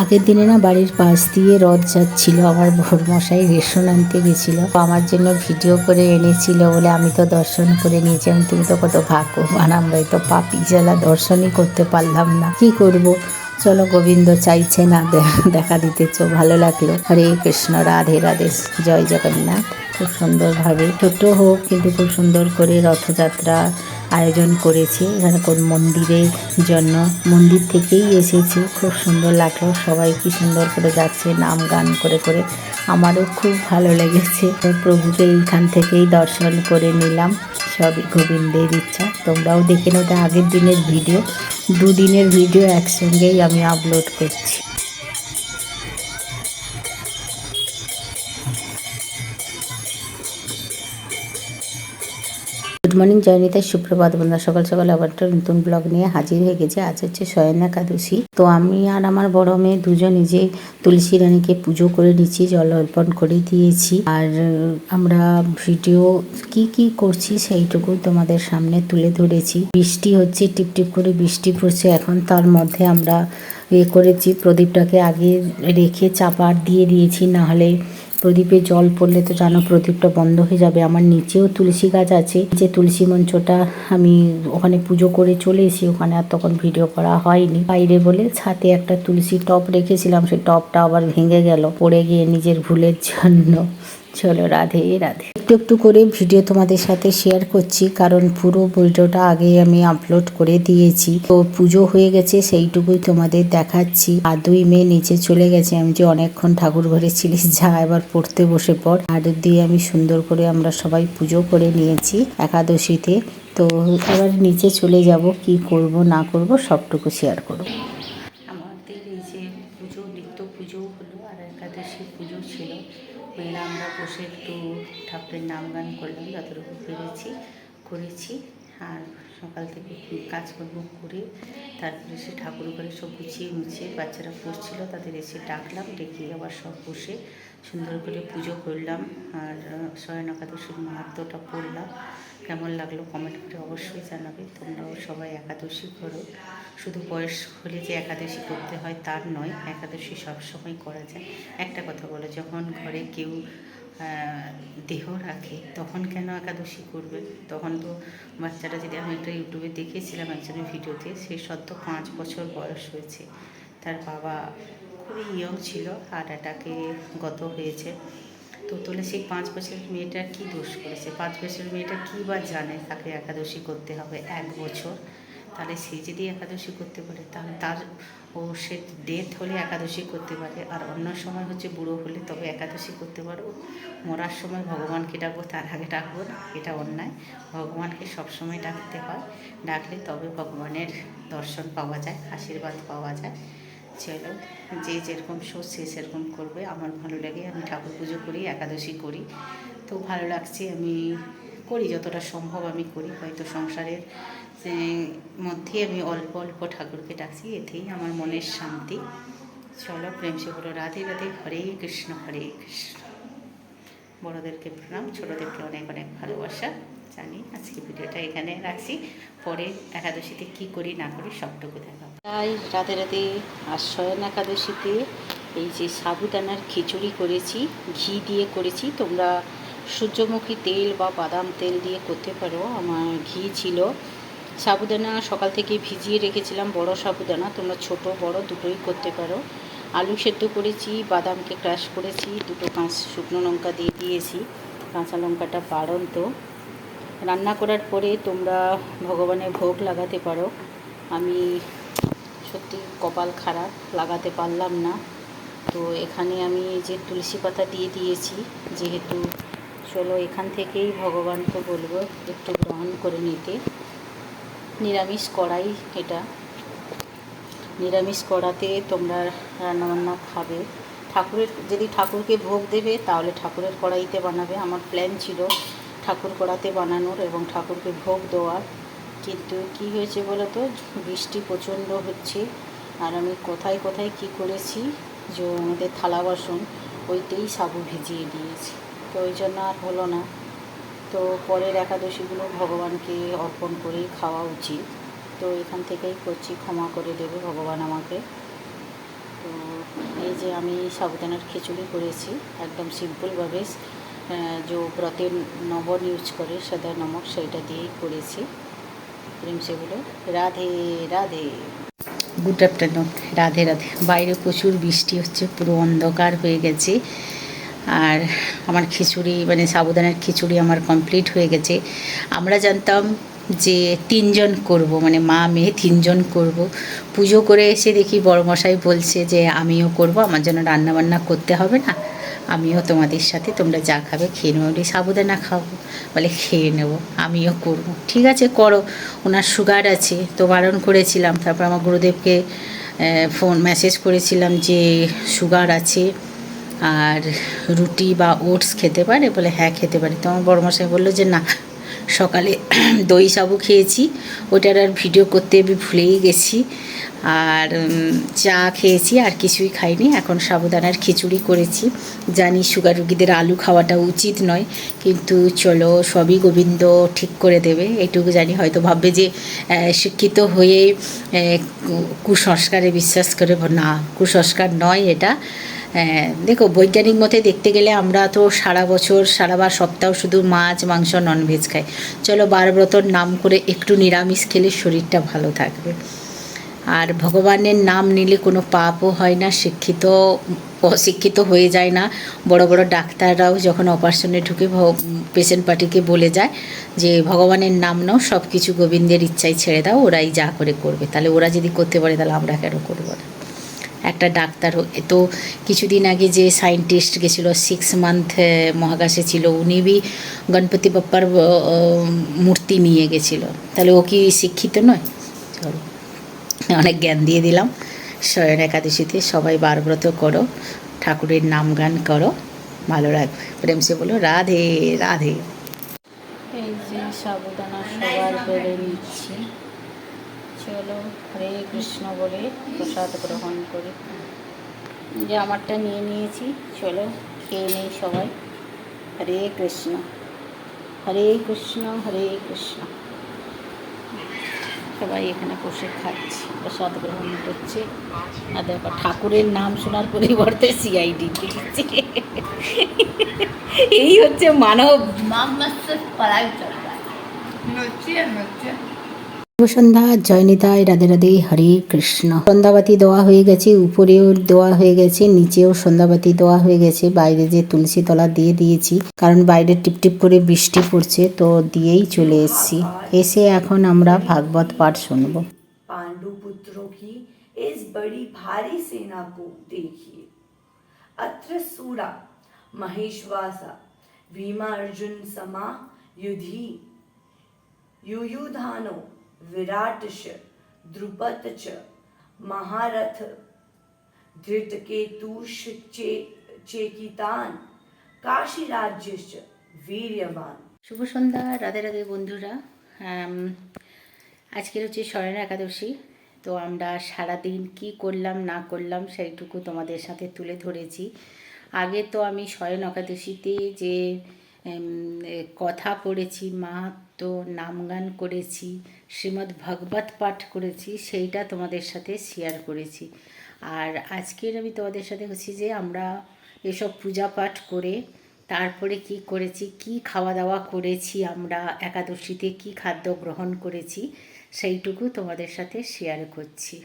আগের দিনে না বাড়ির পাশ দিয়ে রথ যাচ্ছিল, আমার মশাই রেশন আনতে গেছিল। আমার জন্য ভিডিও করে এনেছিল বলে আমি তো দর্শন করে নিয়েছি, আমি তুমি তো কত ভাগ্যবান আমরা তো পাপি জেলা দর্শনই করতে পারলাম না। কি করব? চলো গোবিন্দ চাইছে না দেখা দিতে, চো, ভালো লাগল। হরে কৃষ্ণ, রাধে রাধে, জয় জগন্নাথ। খুব সুন্দরভাবে ছোট হোক, কিন্তু খুব সুন্দর করে রথযাত্রা আয়োজন করেছে। এখানে কোন মন্দিরের জন্য মন্দির থেকেই এসেছে। খুব সুন্দর লাগল। সবাই কি সুন্দর করে যাচ্ছে, নাম গান করে করে। আমারও খুব ভালো লেগেছে। প্রভুকে এইখান থেকেই দর্শন করে নিলাম। সবই গোবিন্দের ইচ্ছা। তোমরাও দেখে নেবে আগের দিনের ভিডিও। দুদিনের ভিডিও একসঙ্গেই আমি আপলোড করছি। গুড মর্নিং জয়নিতা সুপ্রভাত বন্ধুরা, সকাল সকাল আবার একটা নতুন ব্লগ নিয়ে হাজির হয়ে গেছে। আজ হচ্ছে শয়ন একাদশী। তো আমি আর আমার বড় মেয়ে দুজন নিজে তুলসী রানীকে পুজো করে নিচ্ছি, জল অর্পণ করে দিয়েছি। আর আমরা ভিডিও কি কি করছি সেইটুকু তোমাদের সামনে তুলে ধরেছি। বৃষ্টি হচ্ছে টিপ টিপ করে বৃষ্টি পড়ছে। এখন তার মধ্যে আমরা এ করেছি, প্রদীপটাকে আগে রেখে চাপা দিয়ে দিয়েছি না হলে প্রদীপে জল পড়লে তো জানো প্রদীপটা বন্ধ হয়ে যাবে। আমার নিচেও তুলসী গাছ আছে। যে তুলসী মঞ্চটা আমি ওখানে পুজো করে চলে এসি ওখানে আর তখন ভিডিও করা হয়নি। বাইরে বলে ছাতে একটা তুলসী টপ রেখেছিলাম, সেই টপটা আবার ভেঙে গেল, পড়ে গিয়ে নিজের ভুলের জন্য। চলো, রাধে রাধে। একটু একটু করে ভিডিও তোমাদের সাথে শেয়ার করছি, কারণ পুরো ভিডিওটা আগে আমি আপলোড করে দিয়েছি। তো পুজো হয়ে গেছে, সেইটুকুই তোমাদের দেখাচ্ছি। আর দুই মেয়ে নিচে চলে গেছে, আমি যে অনেকক্ষণ ঠাকুর ঘরে ছিলিস যা এবার পড়তে বসে পড়। আর দিয়ে আমি সুন্দর করে আমরা সবাই পুজো করে নিয়েছি একাদশীতে। তো এবার নিচে চলে যাব, কি করব, না করব, সবটুকু শেয়ার করব। পুজো, নিত্য পুজো হলো আর একাদশী পুজো ছিল। মেয়েরা আমরা বসে একটু ঠাকুরের নাম গান করলাম, যতটুকু পেরেছি, করেছি। আর সকাল থেকে কাজকর্ম করে তারপরে সে ঠাকুর ঘরে সব গুছিয়ে মুছিয়ে বাচ্চারা পড়ছিল তাদের এসে ডাকলাম, ডেকে আবার সব বসে সুন্দর করে পুজো করলাম। আর স্বয়ন একাদশীর মাহাত্মটা পড়লাম। কেমন লাগল কমেন্ট করে অবশ্যই জানাবে। তোমরাও সবাই একাদশী করো। শুধু বয়স হলে যে একাদশী করতে হয় তার নয়, একাদশী সবসময় করা যায়। একটা কথা বলো, যখন ঘরে কেউ দেহ রাখে, তখন কেন একাদশী করবে? তখন তো বাচ্চারা যদি আমি একটা ইউটিউবে দেখেছিলাম একজনের ভিডিওতে, সে সদ্য পাঁচ বছর বয়স হয়েছে। তার বাবা খুবই ইয়ং ছিল হার্ট অ্যাটাকে গত হয়েছে। তো তোলে সেই পাঁচ বছরের মেয়েটা কি দোষ করেছে? পাঁচ বছরের মেয়েটা কী বা জানে তাকে একাদশী করতে হবে এক বছর? তাহলে সে যদি একাদশী করতে পারে, তাহলে তার ও সে ডেথ হলে একাদশী করতে পারে। আর অন্য সময় হচ্ছে বুড়ো হলে তবে একাদশী করতে পারব মরার সময় ভগবানকে ডাকবো, তার আগে ডাকবো না, এটা অন্যায়। ভগবানকে সবসময় ডাকতে হয়। ডাকলে তবে ভগবানের দর্শন পাওয়া যায়, আশীর্বাদ পাওয়া যায়। চলো যে যেরকম সোচ সে সেরকম করবে। আমার ভালো লাগে, আমি ঠাকুর পুজো করি, একাদশী করি। তো ভালো লাগছে, আমি করি, যতটা সম্ভব আমি করি। হয়তো সংসারের মধ্যে আমি অল্প অল্প ঠাকুরকে ডাকছি, এতেই আমার মনের শান্তি। চলো, প্রেম সে বলো রাধে রাধে, হরে কৃষ্ণ হরে কৃষ্ণ। বড়োদেরকে প্রণাম, ছোটোদেরকে অনেক অনেক ভালোবাসা। জানি আজকে ভিডিওটা এখানে রাখছি। পরে একাদশীতে কি করি না করি সবটুকু দেখাবো। তাই রাতে রাতে আশ্রয়ন একাদশীতে এই যে সাবুদানার খিচুড়ি করেছি, ঘি দিয়ে করেছি, তোমরা সূর্যমুখী তেল বা বাদাম তেল দিয়ে করতে পারো, আমার ঘি ছিল। সাবুদানা সকাল থেকে ভিজিয়ে রেখেছিলাম, বড় সাবুদানা, তোমরা ছোট, বড়, দুটোই করতে পারো। আলু সেদ্ধ করেছি, বাদামকে ক্রাশ করেছি, দুটো কাঁচ শুকনো লঙ্কা দিয়ে দিয়েছি, কাঁচা লঙ্কাটা বাড়ন্ত। রান্না করার পরে তোমরা ভগবানের ভোগ লাগাতে পারো। আমি সত্যি কপাল খারাপ, লাগাতে পারলাম না। তো এখানে আমি যে তুলসী পাতা দিয়ে দিয়েছি, যেহেতু চলো এখান থেকেই ভগবানকে বলব একটু গ্রহণ করে নিতে। নিরামিষ কড়াই এটা। নিরামিষ কড়াতে তোমরা রান্নাবান্না খাবে। ঠাকুরের, যদি ঠাকুরকে ভোগ দেবে, তাহলে ঠাকুরের কড়াইতে বানাবে। আমার প্ল্যান ছিল ঠাকুর কড়াতে বানানোর এবং ঠাকুরকে ভোগ দেওয়ার। কিন্তু কি হয়েছে বলো তো বৃষ্টি প্রচণ্ড হচ্ছে। আর আমি কোথায় কোথায় কি করেছি? যে আমাদের থালা বাসন ওইতেই সাবু ভিজিয়ে দিয়েছি। তো ওই জন্য আর হলো না। তো পরের একাদশীগুলো ভগবানকে অর্পণ করেই খাওয়া উচিত। তো এখান থেকেই করছি, ক্ষমা করে দেবে ভগবান আমাকে। তো এই যে আমি সাবুদানার খিচুড়ি করেছি, একদম সিম্পলভাবে যে ব্রতের নবন ইউজ করে, সাদা নমক, সেইটা দিয়েই করেছি। প্রেম সেগুলো। Radhe Radhe. Good afternoon Radhe Radhe. বাইরে প্রচুর বৃষ্টি হচ্ছে, পুরো অন্ধকার হয়ে গেছে। আর আমার খিচুড়ি মানে সাবুদানার খিচুড়ি আমার কমপ্লিট হয়ে গেছে। আমরা জানতাম যে তিনজন করব মানে মা, মেয়ে তিনজন করব। পুজো করে এসে দেখি বড় মশাই বলছে যে, আমিও করব, আমার জন্য রান্নাবান্না করতে হবে না? আমিও তোমাদের সাথে, তোমরা যা খাবে খেয়ে নেব বলি, সাবুদানা খাব বলে, খেয়ে নেব, আমিও করব। ঠিক আছে, করো। ওনার সুগার আছে, তো বারণ করেছিলাম। তারপর আমার গুরুদেবকে ফোন মেসেজ করেছিলাম যে সুগার আছে, আর রুটি বা ওটস খেতে পারে? বলে হ্যাঁ খেতে পারে। তো আমার বড় মশাই বলল যে, না সকালে দই সাবু খেয়েছি। ওটার আর ভিডিও করতে আমি ভুলেই গেছি। আর চা খেয়েছি, আর কিছুই খাইনি। এখন সাবুদানার খিচুড়ি করেছি। জানি সুগার রুগীদের আলু খাওয়াটা উচিত নয়, কিন্তু চলো সবই গোবিন্দ ঠিক করে দেবে। এটুকু জানি হয়তো ভাববে যে শিক্ষিত হয়ে কুসংস্কারে বিশ্বাস করে, না, কুসংস্কার নয় এটা। হ্যাঁ দেখো বৈজ্ঞানিক মতে দেখতে গেলে আমরা তো সারা বছর, সারা বার সপ্তাহ শুধু মাছ, মাংস ননভেজ খাই। চলো বার বারব্রতর নাম করে একটু নিরামিষ খেলে শরীরটা ভালো থাকবে। আর ভগবানের নাম নিলে কোনো পাপও হয় না, শিক্ষিত, অশিক্ষিত হয়ে যায় না। বড় বড় ডাক্তাররাও যখন অপারেশনে ঢুকে পেশেন্ট পার্টিকে বলে যায় যে, ভগবানের নাম নাও সব কিছু গোবিন্দের ইচ্ছায় ছেড়ে দাও, ওরাই যা করে করবে। তাহলে ওরা যদি করতে পারে, তাহলে আমরা কেন করব না? একটা ডাক্তার তো কিছুদিন আগে যে সায়েন্টিস্ট গেছিল সিক্স মান্থ মহাকাশে ছিল, উনি বি গণপতি বাপ্পার মূর্তি নিয়ে গেছিল। তাহলে ও কি শিক্ষিত নয়? চলো। অনেক জ্ঞান দিয়ে দিলাম। শয়ন একাদশীতে সবাই বারব্রত করো, ঠাকুরের নাম গান করো, ভালো রাখবে প্রেম সে বলো রাধে রাধে। এই যে সাবুদানা সবার বেড়ে নিচ্ছি। হলো হরে কৃষ্ণ বলে প্রসাদ গ্রহণ করি। যে আমারটা নিয়ে নিয়েছি চলো খেয়ে নেই সবাই। হরে কৃষ্ণ হরে কৃষ্ণ হরে কৃষ্ণ। সবাই এখানে বসে খাচ্ছে প্রসাদ গ্রহণ করছে। আর দেখো ঠাকুরের নাম শোনার পরিবর্তে সিআইডি দিচ্ছে এই হচ্ছে মানব মাম মাস্টার পাড়ায় চলা নচ্ছে নচ্ছে সন্ধ্যা জয়নিতায় রাধে রাধে হরে কৃষ্ণ সন্ধ্যাবাতি দেওয়া হয়ে গেছে উপরেও দেওয়া হয়ে গেছে নিচেও সন্ধ্যাবাতি দেওয়া হয়ে গেছে বাইরে যে তুলসী তলা দিয়ে দিয়েছি কারণ বাইরে টিপটিপ করে বৃষ্টি পড়ছে তো দিয়েই চলে এসেছি এসে এখন আমরা ভাগবত পাঠ শুনবো पांडु पुत्रों की इस बड़ी भारी सेना को देखिए अत्र सूरा महेशवासा भीमा अर्जुन समा युधि युयुधानो विराट द्रुपद च महारथ धृतकेतुष चे चेकितान काशी राज्य वीर्यवान শুভ সন্ধ্যা রাধে রাধে বন্ধুরা আম, আজকের হচ্ছে স্মরণ একাদশী তো আমরা সারাদিন কি করলাম না করলাম সেইটুকু তোমাদের সাথে তুলে ধরেছি আগে তো আমি স্বয়ন একাদশীতে যে উম, এ, কথা পড়েছি মাহাত্ম নাম গান করেছি, শ্রীমদ্ ভগবত পাঠ করেছি, সেইটা তোমাদের সাথে শেয়ার করেছি। আর আজকের আমি তোমাদের সাথে হচ্ছি যে আমরা এসব পূজা পাঠ করে তারপরে কি করেছি, কি খাওয়া দাওয়া করেছি আমরা একাদশীতে, কি খাদ্য গ্রহণ করেছি, সেইটুকু তোমাদের সাথে শেয়ার করছি।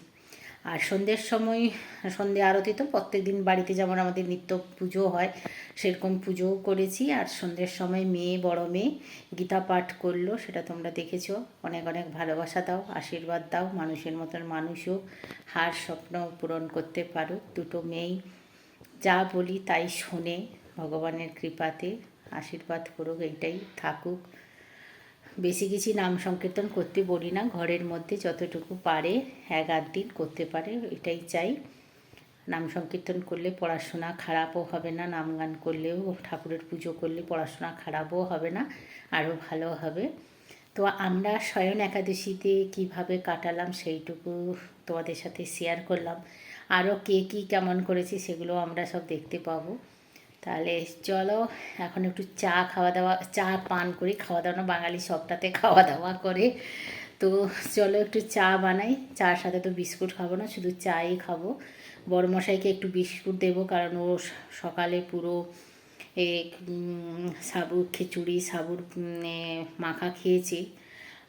আর সন্ধ্যের সময়, সন্ধ্যে আরতি তো প্রত্যেক দিন বাড়িতে যেমন আমাদের নিত্য পুজো হয়, সেরকম পুজোও করেছি। আর সন্ধ্যের সময় মেয়ে, বড় মেয়ে গীতা পাঠ করল, সেটা তোমরা দেখেছ। অনেক অনেক ভালোবাসা দাও, আশীর্বাদ দাও, মানুষের মতন মানুষও হার স্বপ্ন পূরণ করতে পারো। দুটো মেয়েই যা বলি তাই শোনে, ভগবানের কৃপাতে আশীর্বাদ করুক, এইটাই থাকুক। বেশি কিছু নাম সংকীর্তন করতে বলি না, ঘরের মধ্যে যতটুকু পারে এক আধ দিন করতে পারে, এটাই চাই। নাম সংকীর্তন করলে পড়াশোনা খারাপও হবে না, নাম গান করলেও ঠাকুরের পুজো করলে পড়াশোনা খারাপও হবে না, আরও ভালো হবে। তো আমরা স্বয়ন একাদশীতে কীভাবে কাটালাম সেইটুকু তোমাদের সাথে শেয়ার করলাম। আরও কে কী কেমন করেছি সেগুলো আমরা সব দেখতে পাবো। তাহলে চলো, এখন একটু চা খাওয়া দাওয়া, চা পান করি, খাওয়া দাওয়া না, বাঙালি সবটাতে খাওয়া দাওয়া করে। তো চলো একটু চা বানাই, চার সাথে তো বিস্কুট খাব না, শুধু চাই খাব। বড়মশাইকে একটু বিস্কুট দেবো, কারণ ও সকালে পুরো এ সাবুর খিচুড়ি, সাবুর মাখা খেয়েছে।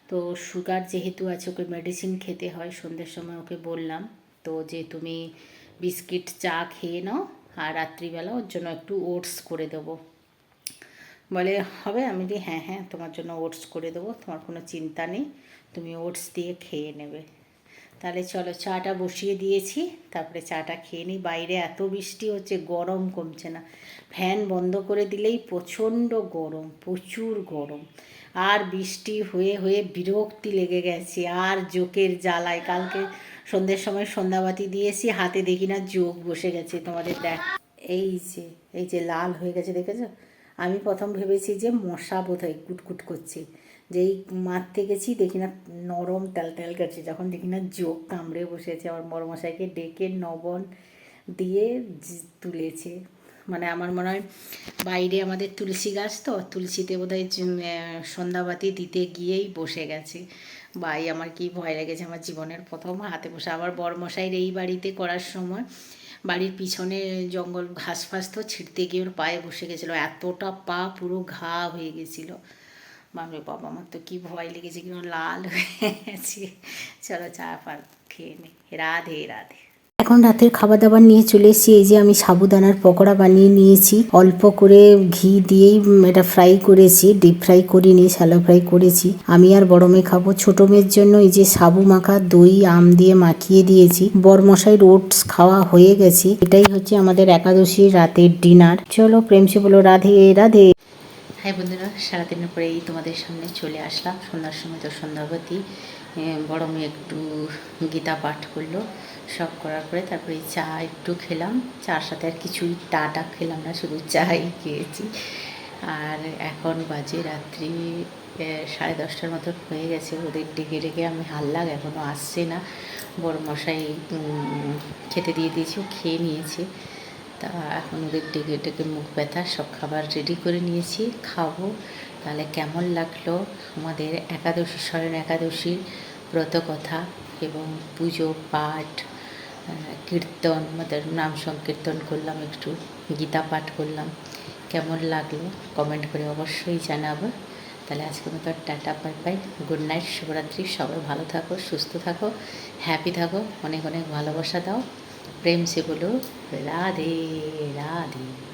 তো সুগার যেহেতু আছে, ওকে মেডিসিন খেতে হয়, সন্ধ্যের সময় ওকে বললাম। তো যে তুমি বিস্কিট চা খেয়ে নাও আর রাত্রিবেলা ওর জন্য একটু ওটস করে দেবো। বলে, হবে আমি বলি হ্যাঁ হ্যাঁ তোমার জন্য ওটস করে দেবো, তোমার কোনো চিন্তা নেই, তুমি ওটস দিয়ে খেয়ে নেবে। তাহলে চলো, চাটা বসিয়ে দিয়েছি, তারপরে চাটা খেয়ে নিই। বাইরে এত বৃষ্টি হচ্ছে, গরম কমছে না। ফ্যান বন্ধ করে দিলেই প্রচণ্ড গরম, প্রচুর গরম। আর বৃষ্টি হয়ে হয়ে বিরক্তি লেগে গেছে, আর জোকের জ্বালায়। কালকে সন্ধ্যের সময় সন্ধ্যাবাতি দিয়েছি, হাতে দেখি না যোগ বসে গেছে তোমাদের দেখ। এই যে এই যে লাল হয়ে গেছে, দেখেছ? আমি প্রথম ভেবেছি যে মশা বোধ হয় কুটকুট করছে। যেই মারতে গেছি, দেখি না নরম তেল তেল করছে। যখন দেখি না যোগ কামড়ে বসেছে, আমার বড় মশাইকে ডেকে নবন দিয়ে তুলেছে। মানে আমার মনে হয় বাইরে আমাদের তুলসী গাছ তো, তুলসীতে বোধ হয় সন্ধ্যাবাতি দিতে গিয়েই বসে গেছে। ভাই, আমার কি ভয় লেগেছে আমার জীবনের প্রথম হাতে বসে। আবার বড়মশাইয়ের এই বাড়িতে করার সময় বাড়ির পিছনে জঙ্গল ঘাস ফাস তো ছিঁড়তে গিয়ে ওর পায়ে বসে গেছিল। এতটা পা পুরো ঘা হয়ে গেছিল। বাবা বাবা আমার তো কী ভয় লেগেছে কিন্তু লাল হয়ে গেছে। চলো চা পা খেয়ে নে। রাধে রাধে। এখন রাতের খাবার দাবার নিয়ে চলে এসেছি। এই যে আমি সাবুদানার পকোড়া বানিয়ে নিয়েছি। অল্প করে ঘি দিয়েই এটা ফ্রাই করেছি। ডিপ ফ্রাই করিনি শ্যালো ফ্রাই করেছি। আমি আর বড় মেয়ে খাব। ছোট মেয়ের জন্য এই যে সাবু মাখা দই, আম দিয়ে মাখিয়ে দিয়েছি। বরমশাই ওটস খাওয়া হয়ে গেছে। এটাই হচ্ছে আমাদের একাদশীর রাতের ডিনার চলো প্রেমসে বলো, রাধে রাধে। হাই বন্ধুরা পরে এই তোমাদের সামনে চলে আসলাম। সন্ধ্যার সময় তো সন্ধ্যাবতী। বড় মেয়ে একটু গীতা পাঠ করল। সব করার পরে তারপরে চা একটু খেলাম। চার সাথে আর কিছুই টাটা খেলাম না, শুধু চাই খেয়েছি। আর এখন বাজে রাত্রি সাড়ে দশটার মতো হয়ে গেছে। ওদের ডেকে ডেকে আমি হাল্লাগ এখনও আসছে না। বড় মশাই খেতে দিয়ে দিয়েছি, ও খেয়ে নিয়েছে। তা এখন ওদের ডেকে ডেকে মুখ ব্যথা, সব খাবার রেডি করে নিয়েছি, খাব। তাহলে কেমন লাগল আমাদের একাদশী স্মরণ একাদশীর ব্রত কথা এবং পুজো, পাঠ? কীর্তন, আমাদের নাম সংকীর্তন করলাম, একটু গীতা পাঠ করলাম। কেমন লাগল? কমেন্ট করে অবশ্যই জানাব। তাহলে আজকে মতো টাটা বাই পাই গুড নাইট শুভরাত্রি। সবাই ভালো থাকো, সুস্থ থাকো হ্যাপি থাকো। অনেক অনেক ভালোবাসা দাও। প্রেম সে বলো, রাধে রাধে।